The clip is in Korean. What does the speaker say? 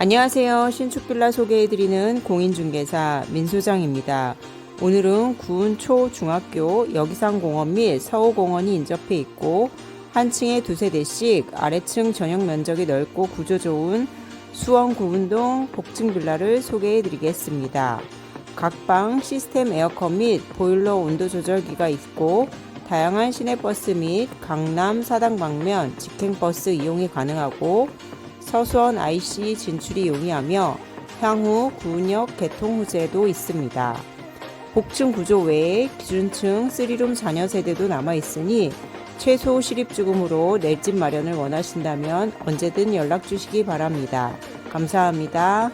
안녕하세요. 신축빌라 소개해드리는 공인중개사 민소장입니다. 오늘은 구은 초중학교 여기산공원 및 서호공원이 인접해 있고 한 층에 두세 대씩 아래층 전용 면적이 넓고 구조 좋은 수원 구운동 복층 빌라를 소개해 드리겠습니다. 각 방 시스템 에어컨 및 보일러 온도 조절기가 있고 다양한 시내버스 및 강남 사당 방면 직행버스 이용이 가능하고 서수원 IC 진출이 용이하며 향후 구은역 개통 호재도 있습니다. 복층 구조 외에 기준층 3룸 자녀 세대도 남아 있으니 최소 실입주금으로 내 집 마련을 원하신다면 언제든 연락 주시기 바랍니다. 감사합니다.